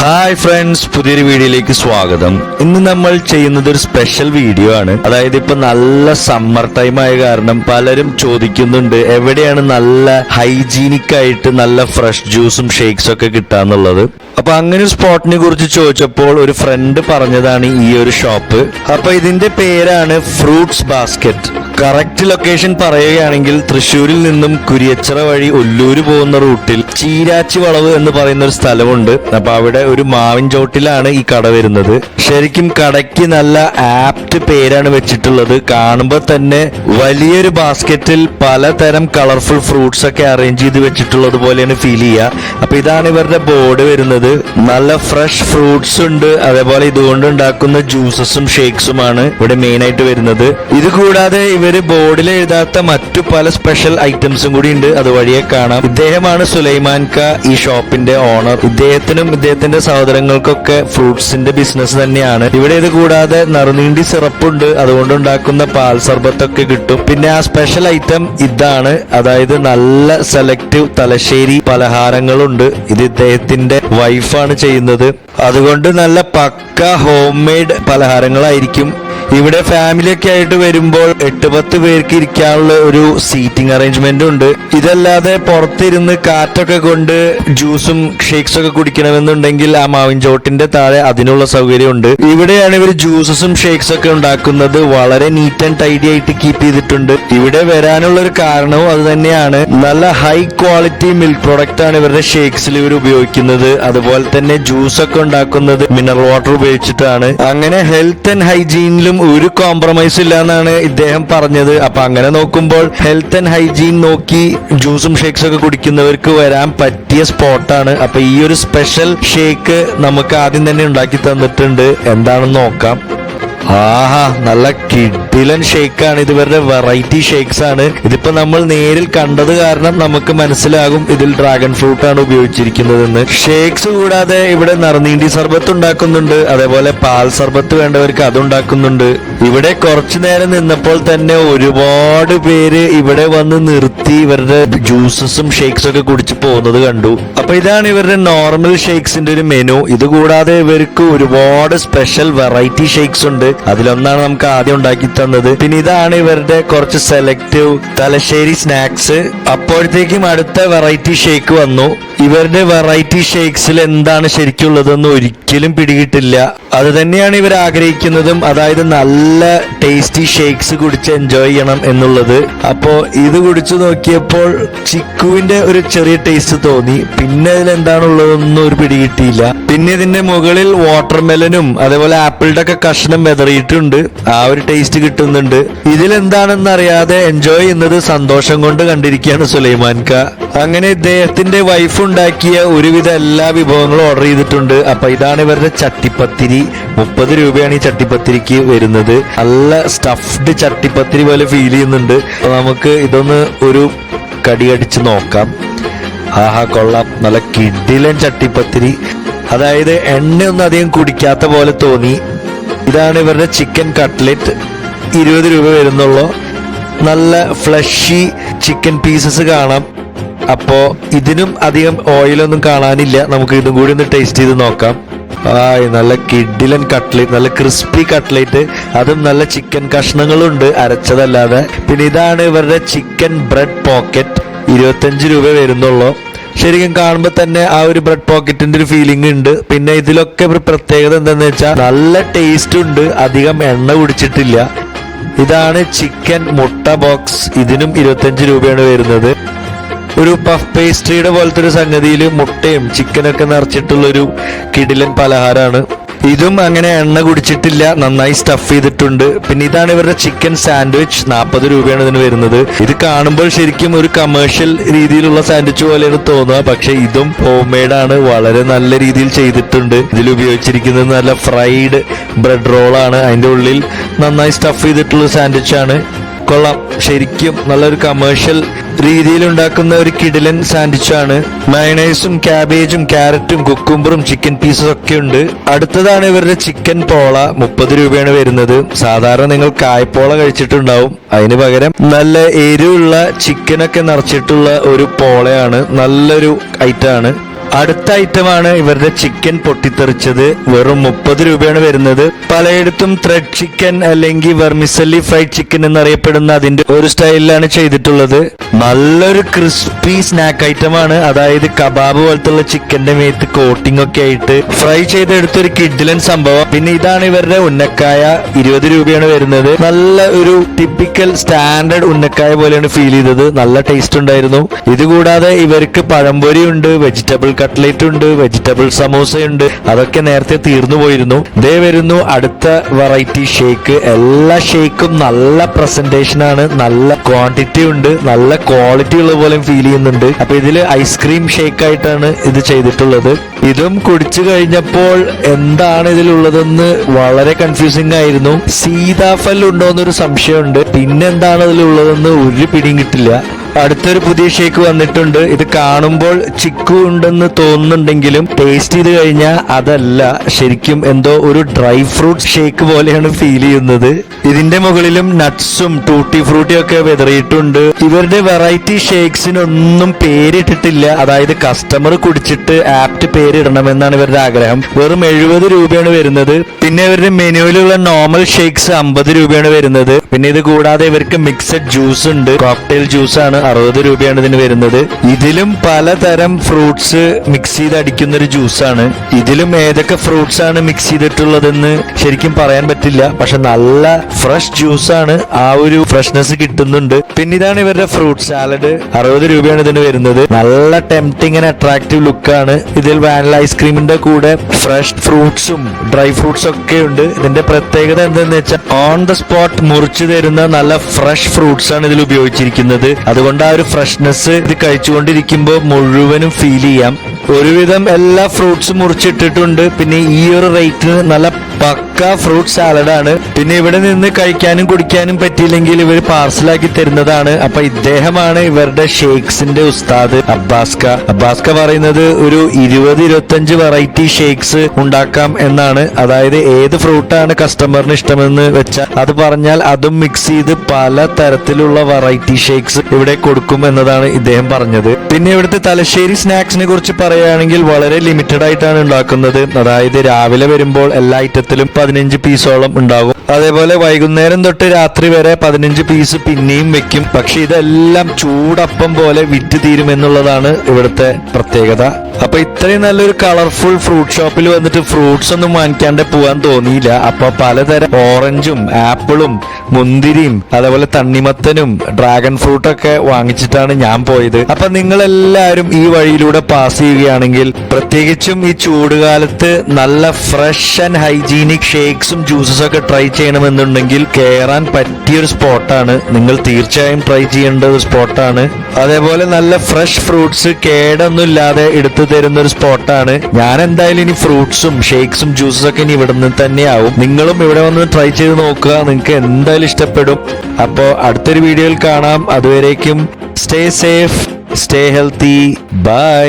Hi friends പുതിയൊരു വീഡിയോയിലേക്ക് സ്വാഗതം. ഇന്ന് നമ്മൾ ചെയ്യുന്നത് ഒരു സ്പെഷ്യൽ വീഡിയോ ആണ്. അതായത് ഇപ്പൊ നല്ല സമ്മർ ടൈം ആയ കാരണം പലരും ചോദിക്കുന്നുണ്ട് എവിടെയാണ് നല്ല ഹൈജീനിക് ആയിട്ട് നല്ല ഫ്രഷ് ജ്യൂസും ഷേക്സും ഒക്കെ കിട്ടാന്നുള്ളത്. അപ്പൊ അങ്ങനെ ഒരു സ്പോട്ടിനെ കുറിച്ച് ചോദിച്ചപ്പോൾ ഒരു ഫ്രണ്ട് പറഞ്ഞതാണ് ഈ ഒരു ഷോപ്പ് അപ്പൊ ഇതിന്റെ പേരാണ് ഫ്രൂട്ട്സ് ബാസ്ക്കറ്റ് കറക്റ്റ് ലൊക്കേഷൻ പറയുകയാണെങ്കിൽ തൃശ്ശൂരിൽ നിന്നും കുരിയച്ചിറ വഴി ഒല്ലൂര് പോകുന്ന റൂട്ടിൽ ചീരാച്ചി വളവ് എന്ന് പറയുന്ന ഒരു സ്ഥലമുണ്ട്. അപ്പൊ അവിടെ ഒരു മാവിൻ ചോട്ടിലാണ് ഈ കട വരുന്നത്. ശരിക്കും കടയ്ക്ക് നല്ല ആപ്റ്റ് പേരാണ് വെച്ചിട്ടുള്ളത്. കാണുമ്പോൾ തന്നെ വലിയൊരു ബാസ്ക്കറ്റിൽ പലതരം കളർഫുൾ ഫ്രൂട്ട്സ് ഒക്കെ അറേഞ്ച് ചെയ്ത് വെച്ചിട്ടുള്ളത് പോലെയാണ് ഫീൽ ചെയ്യുക. അപ്പൊ ഇതാണ് ഇവരുടെ ബോർഡ് വരുന്നത്. നല്ല ഫ്രഷ് ഫ്രൂട്ട്സ് ഉണ്ട്. അതേപോലെ ഇതുകൊണ്ട് ഉണ്ടാക്കുന്ന ജ്യൂസസും ഷേക്സുമാണ് ഇവിടെ മെയിൻ ആയിട്ട് വരുന്നത്. ഇത് കൂടാതെ ഇവർ ബോർഡിൽ എഴുതാത്ത മറ്റു പല സ്പെഷ്യൽ ഐറ്റംസും കൂടി ഉണ്ട്. അതുവഴിയെ കാണാം. ഇദ്ദേഹമാണ് സുലൈമാൻ ക ഈ ഷോപ്പിന്റെ ഓണർ ഇദ്ദേഹത്തിനും ഇദ്ദേഹത്തിന്റെ സഹോദരങ്ങൾക്കൊക്കെ ഫ്രൂട്ട്സിന്റെ ബിസിനസ് തന്നെയാണ്. ഇവിടെ ഇത് കൂടാതെ നറുനീണ്ടി സിറപ്പുണ്ട്. അതുകൊണ്ട് ഉണ്ടാക്കുന്ന പാൽ സർബത്തൊക്കെ കിട്ടും. പിന്നെ ആ സ്പെഷ്യൽ ഐറ്റം ഇതാണ്. അതായത് നല്ല സെലക്റ്റീവ് തലശ്ശേരി പലഹാരങ്ങളുണ്ട്. ഇത് ഇദ്ദേഹത്തിന്റെ വൈഫാണ് ചെയ്യുന്നത്. അതുകൊണ്ട് നല്ല പക്ക ഹോം മെയ്ഡ് പലഹാരങ്ങളായിരിക്കും ഇവിടെ ഫാമിലി ഒക്കെ ആയിട്ട് വരുമ്പോൾ എട്ട് പത്ത് പേർക്ക് ഇരിക്കാനുള്ള ഒരു സീറ്റിംഗ് അറേഞ്ച്മെന്റ് ഉണ്ട്. ഇതല്ലാതെ പുറത്തിരുന്ന് കാറ്റൊക്കെ കൊണ്ട് ജ്യൂസും ഷേക്സ് ഒക്കെ കുടിക്കണമെന്നുണ്ടെങ്കിൽ ആ മാവിൻ ചോട്ടിന്റെ താഴെ അതിനുള്ള സൗകര്യമുണ്ട്. ഇവിടെയാണ് ഇവർ ജ്യൂസസും ഷേക്സ് ഒക്കെ ഉണ്ടാക്കുന്നത്. വളരെ നീറ്റ് ആൻഡ് ടൈഡി ആയിട്ട് കീപ്പ് ചെയ്തിട്ടുണ്ട്. ഇവിടെ വരാനുള്ള ഒരു കാരണവും അത് തന്നെയാണ്. നല്ല ഹൈ ക്വാളിറ്റി മിൽക്ക് പ്രൊഡക്റ്റ് ആണ് ഇവരുടെ ഷേക്സിൽ ഇവർ ഉപയോഗിക്കുന്നത്. അതുപോലെ തന്നെ ജ്യൂസ് ഒക്കെ ഉണ്ടാക്കുന്നത്. മിനറൽ വാട്ടർ ഉപയോഗിച്ചിട്ടാണ്. അങ്ങനെ ഹെൽത്ത് ആൻഡ് ഹൈജീനിലും ഒരു കോംപ്രമൈസ് ഇല്ല എന്നാണ് ഇദ്ദേഹം പറഞ്ഞത്. അപ്പൊ അങ്ങനെ നോക്കുമ്പോൾ ഹെൽത്ത് ആൻഡ് ഹൈജീൻ നോക്കി ജ്യൂസും ഷേക്സ് ഒക്കെ കുടിക്കുന്നവർക്ക് വരാൻ പറ്റിയ സ്പോട്ടാണ് അപ്പൊ ഈ ഒരു സ്പെഷ്യൽ ഷേക്ക് നമുക്ക് ആദ്യം തന്നെ ഉണ്ടാക്കി തന്നിട്ടുണ്ട്. എന്താണെന്ന് നോക്കാം. ആഹാ നല്ല കിഡിലൻ ഷേക്കാണ് ഇത് ഇവരുടെ വെറൈറ്റി ഷേക്സ് ആണ്. ഇതിപ്പോ നമ്മൾ നേരിൽ കണ്ടത് കാരണം നമുക്ക് മനസ്സിലാകും ഇതിൽ ഡ്രാഗൺ ഫ്രൂട്ട് ആണ് ഉപയോഗിച്ചിരിക്കുന്നതെന്ന്. ഷേക്സ് കൂടാതെ ഇവിടെ നറുനീണ്ടി സർബത്ത് ഉണ്ടാക്കുന്നുണ്ട്. അതേപോലെ പാൽ സർബത്ത് വേണ്ടവർക്ക് അത് ഉണ്ടാക്കുന്നുണ്ട്. ഇവിടെ കുറച്ചു നേരം നിന്നപ്പോൾ തന്നെ ഒരുപാട് പേര് ഇവിടെ വന്ന് നിർത്തി ഇവരുടെ ജ്യൂസസും ഷേക്സും ഒക്കെ കുടിച്ച് പോകുന്നത് കണ്ടു. അപ്പൊ ഇതാണ് ഇവരുടെ നോർമൽ ഷേക്സിന്റെ ഒരു മെനു ഇത് കൂടാതെ ഇവർക്ക് ഒരുപാട് സ്പെഷ്യൽ വെറൈറ്റി ഷേക്സ് ഉണ്ട്. അതിലൊന്നാണ് നമുക്ക് ആദ്യം ഉണ്ടാക്കി തന്നത്. പിന്നെ ഇതാണ് ഇവരുടെ കുറച്ച് സെലക്റ്റീവ് തലശ്ശേരി സ്നാക്സ് അപ്പോഴത്തേക്കും അടുത്ത വെറൈറ്റി ഷേക്ക് വന്നു. ഇവരുടെ വെറൈറ്റി ഷേക്സിൽ എന്താണ് ശരിക്കുള്ളതെന്ന് ഒരിക്കലും പിടികിട്ടില്ല. അത് തന്നെയാണ് ഇവർ ആഗ്രഹിക്കുന്നതും. അതായത് നല്ല ടേസ്റ്റി ഷേക്സ് കുടിച്ച് എൻജോയ് ചെയ്യണം എന്നുള്ളത്. അപ്പോ ഇത് കുടിച്ചു നോക്കിയപ്പോൾ ചിക്കുവിന്റെ ഒരു ചെറിയ ടേസ്റ്റ് തോന്നി. പിന്നെ ഇതിൽ എന്താണുള്ളതൊന്നും ഒരു പിടികിട്ടിയില്ല. പിന്നെ ഇതിന്റെ മുകളിൽ വാട്ടർമെലനും അതേപോലെ ആപ്പിളിന്റെ ഒക്കെ കഷ്ണം വെതറിയിട്ടുണ്ട്. ആ ഒരു ടേസ്റ്റ് കിട്ടുന്നുണ്ട്. ഇതിൽ എന്താണെന്ന് അറിയാതെ എൻജോയ് ചെയ്യുന്നത് സന്തോഷം കൊണ്ട് കണ്ടിരിക്കുകയാണ് സുലൈമാൻ ക അങ്ങനെ ഇദ്ദേഹത്തിന്റെ വൈഫ് ഉണ്ടാക്കിയ ഒരുവിധ എല്ലാ വിഭവങ്ങളും ഓർഡർ ചെയ്തിട്ടുണ്ട്. അപ്പൊ ഇതാണ് ഇവരുടെ ചട്ടിപ്പത്തിരി. മുപ്പത് രൂപയാണ് ഈ ചട്ടിപ്പത്തിരിക്ക് വരുന്നത്. നല്ല സ്റ്റഫ്ഡ് ചട്ടിപ്പത്തിരി പോലെ ഫീൽ ചെയ്യുന്നുണ്ട്. അപ്പൊ നമുക്ക് ഇതൊന്ന് ഒരു കടിയടിച്ച് നോക്കാം. ആഹാ കൊള്ളാം. നല്ല കിഡിലൻ ചട്ടിപ്പത്തിരി. അതായത് എണ്ണയൊന്നും അധികം കുടിക്കാത്ത പോലെ തോന്നി. ഇതാണ് ഇവരുടെ ചിക്കൻ കട്ട്ലറ്റ് ഇരുപത് രൂപ വരുന്നുള്ളൂ. നല്ല ഫ്ലഷി ചിക്കൻ പീസസ് കാണാം. അപ്പോ ഇതിനും അധികം ഓയിലൊന്നും കാണാനില്ല. നമുക്ക് ഇതും കൂടി ഒന്ന് ടേസ്റ്റ് ചെയ്ത് നോക്കാം. ആയ് നല്ല കിഡിലൻ കട്ട്ലേറ്റ് നല്ല ക്രിസ്പി കട്ട്ലേറ്റ് അതും നല്ല ചിക്കൻ കഷ്ണങ്ങളുണ്ട് അരച്ചതല്ലാതെ. പിന്നെ ഇതാണ് ഇവരുടെ ചിക്കൻ ബ്രെഡ് പോക്കറ്റ് ഇരുപത്തഞ്ച് രൂപ വരുന്നുള്ളൂ. ശരിക്കും കാണുമ്പോൾ തന്നെ ആ ഒരു ബ്രെഡ് പോക്കറ്റിന്റെ ഒരു ഫീലിംഗ് ഉണ്ട്. പിന്നെ ഇതിലൊക്കെ ഒരു പ്രത്യേകത എന്താന്ന് വെച്ചാൽ നല്ല ടേസ്റ്റ് ഉണ്ട്. അധികം എണ്ണ കുടിച്ചിട്ടില്ല. ഇതാണ് ചിക്കൻ മുട്ട ബോക്സ് ഇതിനും ഇരുപത്തഞ്ച് രൂപയാണ് വരുന്നത്. ഒരു പഫ് പേസ്ട്രിയുടെ പോലത്തെ ഒരു സംഗതിയിൽ മുട്ടയും ചിക്കനൊക്കെ നിറച്ചിട്ടുള്ളൊരു കിടിലൻ പലഹാരമാണ്. ഇതും അങ്ങനെ എണ്ണ കുടിച്ചിട്ടില്ല നന്നായി സ്റ്റഫ് ചെയ്തിട്ടുണ്ട്. പിന്നെ ഇതാണ് ഇവരുടെ ചിക്കൻ സാൻഡ്വിച്ച് നാൽപ്പത് രൂപയാണ് ഇതിന് വരുന്നത്. ഇത് കാണുമ്പോൾ ശരിക്കും ഒരു കമേഴ്ഷ്യൽ രീതിയിലുള്ള സാൻഡ്വിച്ച് പോലെയാണ് തോന്നുക. പക്ഷെ ഇതും ഹോം മെയ്ഡാണ് വളരെ നല്ല രീതിയിൽ ചെയ്തിട്ടുണ്ട്. ഇതിൽ ഉപയോഗിച്ചിരിക്കുന്നത് നല്ല ഫ്രൈഡ് ബ്രെഡ് റോളാണ് അതിന്റെ ഉള്ളിൽ നന്നായി സ്റ്റഫ് ചെയ്തിട്ടുള്ള സാൻഡ്വിച്ച് ആണ്. കൊള്ളാം. ശരിക്കും നല്ലൊരു കമേഴ്ഷ്യൽ രീതിയിൽ ഉണ്ടാക്കുന്ന ഒരു കിടിലൻ സാൻഡ്വിച്ചാണ് മയണൈസും ക്യാബേജും ക്യാരറ്റും കുക്കുംബറും ചിക്കൻ പീസസ് ഒക്കെ ഉണ്ട്. അടുത്തതാണ് ഇവരുടെ ചിക്കൻ പോള. മുപ്പത് രൂപയാണ് വരുന്നത്. സാധാരണ നിങ്ങൾ കായ്പോള കഴിച്ചിട്ടുണ്ടാവും. അതിന് പകരം നല്ല എരിവുള്ള ചിക്കനൊക്കെ നിറച്ചിട്ടുള്ള ഒരു പോളയാണ്. നല്ലൊരു ഐറ്റമാണ് അടുത്ത ഐറ്റമാണ് ഇവരുടെ ചിക്കൻ പൊട്ടിത്തെറിച്ചത്. വെറും മുപ്പത് രൂപയാണ് വരുന്നത്. പലയിടത്തും ത്രെഡ് ചിക്കൻ അല്ലെങ്കിൽ വെർമിസല്ലി ഫ്രൈഡ് ചിക്കൻ എന്നറിയപ്പെടുന്ന അതിന്റെ ഒരു സ്റ്റൈലിലാണ് ചെയ്തിട്ടുള്ളത്. നല്ലൊരു ക്രിസ്പി സ്നാക്ക് ഐറ്റമാണ് അതായത് കബാബ് പോലത്തുള്ള ചിക്കന്റെ മേത്ത് കോട്ടിംഗ് ഒക്കെ ആയിട്ട് ഫ്രൈ ചെയ്തെടുത്തൊരു കിഡിലൻ സംഭവം. പിന്നെ ഇതാണ് ഇവരുടെ ഉന്നക്കായ. ഇരുപത് രൂപയാണ് വരുന്നത്. നല്ല ഒരു ടിപ്പിക്കൽ സ്റ്റാൻഡേർഡ് ഉന്നക്കായ പോലെയാണ് ഫീൽ ചെയ്തത്. നല്ല ടേസ്റ്റ് ഉണ്ടായിരുന്നു. ഇതുകൂടാതെ ഇവർക്ക് പഴംപൊരി ഉണ്ട് വെജിറ്റബിൾ കട്ട്ലേറ്റ് ഉണ്ട് വെജിറ്റബിൾ സമോസ ഉണ്ട് അതൊക്കെ നേരത്തെ തീർന്നു പോയിരുന്നു. ദേ വരുന്നു അടുത്ത വെറൈറ്റി ഷേക്ക് എല്ലാ ഷേക്കും നല്ല പ്രസന്റേഷൻ ആണ്. നല്ല ക്വാണ്ടിറ്റി ഉണ്ട്. നല്ല ക്വാളിറ്റി ഉള്ള പോലെ ഫീൽ ചെയ്യുന്നുണ്ട്. അപ്പൊ ഇതിൽ ഐസ്ക്രീം ഷേക്ക് ആയിട്ടാണ് ഇത് ചെയ്തിട്ടുള്ളത്. ഇതും കുടിച്ചു കഴിഞ്ഞപ്പോൾ എന്താണ് ഇതിലുള്ളതെന്ന് വളരെ കൺഫ്യൂസിംഗ് ആയിരുന്നു. സീതാഫൽ ഉണ്ടോ എന്നൊരു സംശയമുണ്ട്. പിന്നെന്താണ് ഇതിലുള്ളതെന്ന് ഒരു പിടിയും കിട്ടില്ല. അടുത്തൊരു പുതിയ ഷേക്ക് വന്നിട്ടുണ്ട്. ഇത് കാണുമ്പോൾ ചിക്കു ഉണ്ടെന്ന് തോന്നുന്നുണ്ടെങ്കിലും ടേസ്റ്റ് ചെയ്ത് കഴിഞ്ഞാൽ അതല്ല. ശരിക്കും എന്തോ ഒരു ഡ്രൈ ഫ്രൂട്ട് ഷേക്ക് പോലെയാണ് ഫീൽ ചെയ്യുന്നത്. ഇതിന്റെ മുകളിലും നട്ട്സും ടൂട്ടി ഫ്രൂട്ടിയും ഒക്കെ വിതറിയിട്ടുണ്ട്. ഇവരുടെ വെറൈറ്റി ഷേക്സിനൊന്നും പേരിട്ടിട്ടില്ല. അതായത് കസ്റ്റമർ കുടിച്ചിട്ട് ആപ്റ്റ് പേരിടണമെന്നാണ് ഇവരുടെ ആഗ്രഹം. വെറും എഴുപത് രൂപയാണ് വരുന്നത്. പിന്നെ ഇവരുടെ മെനുവിലുള്ള നോർമൽ ഷേക്സ് അമ്പത് രൂപയാണ് വരുന്നത്. പിന്നെ ഇത് കൂടാതെ ഇവർക്ക് മിക്സഡ് ജ്യൂസ് ഉണ്ട്. കോക്ടെയിൽ ജ്യൂസ് ആണ്. അറുപത് രൂപയാണ് ഇതിന് വരുന്നത്. ഇതിലും പലതരം ഫ്രൂട്ട്സ് മിക്സ് ചെയ്ത് അടിക്കുന്ന ഒരു ജ്യൂസാണ് ഇതിലും ഏതൊക്കെ ഫ്രൂട്ട്സ് ആണ് മിക്സ് ചെയ്തിട്ടുള്ളതെന്ന് ശരിക്കും പറയാൻ പറ്റില്ല. പക്ഷെ നല്ല ഫ്രഷ് ജ്യൂസ് ആണ് ആ ഒരു ഫ്രഷ്നെസ് കിട്ടുന്നുണ്ട്. പിന്നെ ഇതാണ് ഇവരുടെ ഫ്രൂട്ട് സാലഡ് അറുപത് രൂപയാണ് ഇതിന് വരുന്നത്. നല്ല ടെംപ്റ്റിംഗ് ആൻഡ് അട്രാക്റ്റീവ് ലുക്കാണ് ഇതിൽ വാനില ഐസ്ക്രീമിന്റെ കൂടെ ഫ്രഷ് ഫ്രൂട്ട്സും ഡ്രൈ ഫ്രൂട്ട്സും ഒക്കെ ഉണ്ട്. ഇതിന്റെ പ്രത്യേകത എന്തെന്ന് വെച്ചാൽ ഓൺ ദ സ്പോട്ട് മുറിച്ചു തരുന്ന നല്ല ഫ്രഷ് ഫ്രൂട്ട്സ് ആണ് ഇതിൽ ഉപയോഗിച്ചിരിക്കുന്നത്. അതുകൊണ്ട് ആ ഒരു ഫ്രഷ്നെസ് ഇത് കഴിച്ചുകൊണ്ടിരിക്കുമ്പോൾ മുഴുവനും ഫീൽ ചെയ്യാം. ഒരുവിധം എല്ലാ ഫ്രൂട്ട്സും മുറിച്ചിട്ടിട്ടുണ്ട്. പിന്നെ ഈ ഒരു റേറ്റിന് നല്ല പക്ക ഫ്രൂട്ട് സാലഡ് ആണ്. പിന്നെ ഇവിടെ നിന്ന് കഴിക്കാനും കുടിക്കാനും പറ്റിയില്ലെങ്കിൽ ഇവർ പാർസലാക്കി തരുന്നതാണ്. അപ്പൊ ഇദ്ദേഹമാണ് ഇവരുടെ ഷേക്സിന്റെ ഉസ്താദ് അബ്ബാസ്ക. അബ്ബാസ്ക പറയുന്നത് ഒരു ഇരുപത് ഇരുപത്തഞ്ച് വെറൈറ്റി ഷേക്സ് ഉണ്ടാക്കാം എന്നാണ്. അതായത് ഏത് ഫ്രൂട്ടാണ് കസ്റ്റമറിന് ഇഷ്ടമെന്ന് വെച്ചാൽ അത് പറഞ്ഞാൽ അതും മിക്സ് ചെയ്ത് പല തരത്തിലുള്ള വെറൈറ്റി ഷേക്സ് ഇവിടെ കൊടുക്കും എന്നതാണ് ഇദ്ദേഹം പറഞ്ഞത്. പിന്നെ ഇവിടുത്തെ തലശ്ശേരി സ്നാക്സിനെ കുറിച്ച് പറയുകയാണെങ്കിൽ വളരെ ലിമിറ്റഡ് ആയിട്ടാണ് ഉണ്ടാക്കുന്നത്. അതായത് രാവിലെ വരുമ്പോൾ എല്ലാ ഐറ്റത്തിലും പതിനഞ്ച് പീസോളം ഉണ്ടാകും. അതേപോലെ വൈകുന്നേരം തൊട്ട് രാത്രി വരെ പതിനഞ്ച് പീസ് പിന്നെയും വെക്കും. പക്ഷെ ഇതെല്ലാം ചൂടപ്പം പോലെ വിറ്റ് തീരുമെന്നുള്ളതാണ് ഇവിടുത്തെ പ്രത്യേകത. അപ്പൊ ഇത്രയും നല്ലൊരു കളർഫുൾ ഫ്രൂട്ട് ഷോപ്പിൽ വന്നിട്ട് ഫ്രൂട്ട്സ് ഒന്നും വാങ്ങിക്കാണ്ട് പോകാൻ തോന്നിയില്ല. അപ്പൊ പലതരം ഓറഞ്ചും ആപ്പിളും മുന്തിരിയും അതേപോലെ തണ്ണിമത്തനും ഡ്രാഗൺ ഫ്രൂട്ടൊക്കെ വാങ്ങിച്ചിട്ടാണ് ഞാൻ പോയത്. അപ്പൊ നിങ്ങൾ എല്ലാവരും ഈ വഴിയിലൂടെ പാസ് ചെയ്യുകയാണെങ്കിൽ പ്രത്യേകിച്ചും ഈ ചൂടുകാലത്ത് നല്ല ഫ്രഷ് ആൻഡ് ഹൈജീനിക് ഷേക്സും ജ്യൂസസ് ഒക്കെ ട്രൈ ചെയ്യണമെന്നുണ്ടെങ്കിൽ കയറാൻ പറ്റിയൊരു സ്പോട്ടാണ് നിങ്ങൾ തീർച്ചയായും ട്രൈ ചെയ്യേണ്ട ഒരു സ്പോട്ടാണ് അതേപോലെ നല്ല ഫ്രഷ് ഫ്രൂട്ട്സ് കേടൊന്നും ഇല്ലാതെ എടുത്തു തരുന്ന ഒരു സ്പോട്ടാണ് ഞാൻ എന്തായാലും ഇനി ഫ്രൂട്ട്സും ഷേക്സും ജ്യൂസസും ഒക്കെ ഇനി ഇവിടെ നിന്ന് തന്നെയാവും. നിങ്ങളും ഇവിടെ വന്ന് ട്രൈ ചെയ്ത് നോക്കുക. നിങ്ങൾക്ക് എന്തായാലും ഇഷ്ടപ്പെടും. അപ്പോൾ അടുത്തൊരു വീഡിയോയിൽ കാണാം. അതുവരേക്കും stay safe stay healthy bye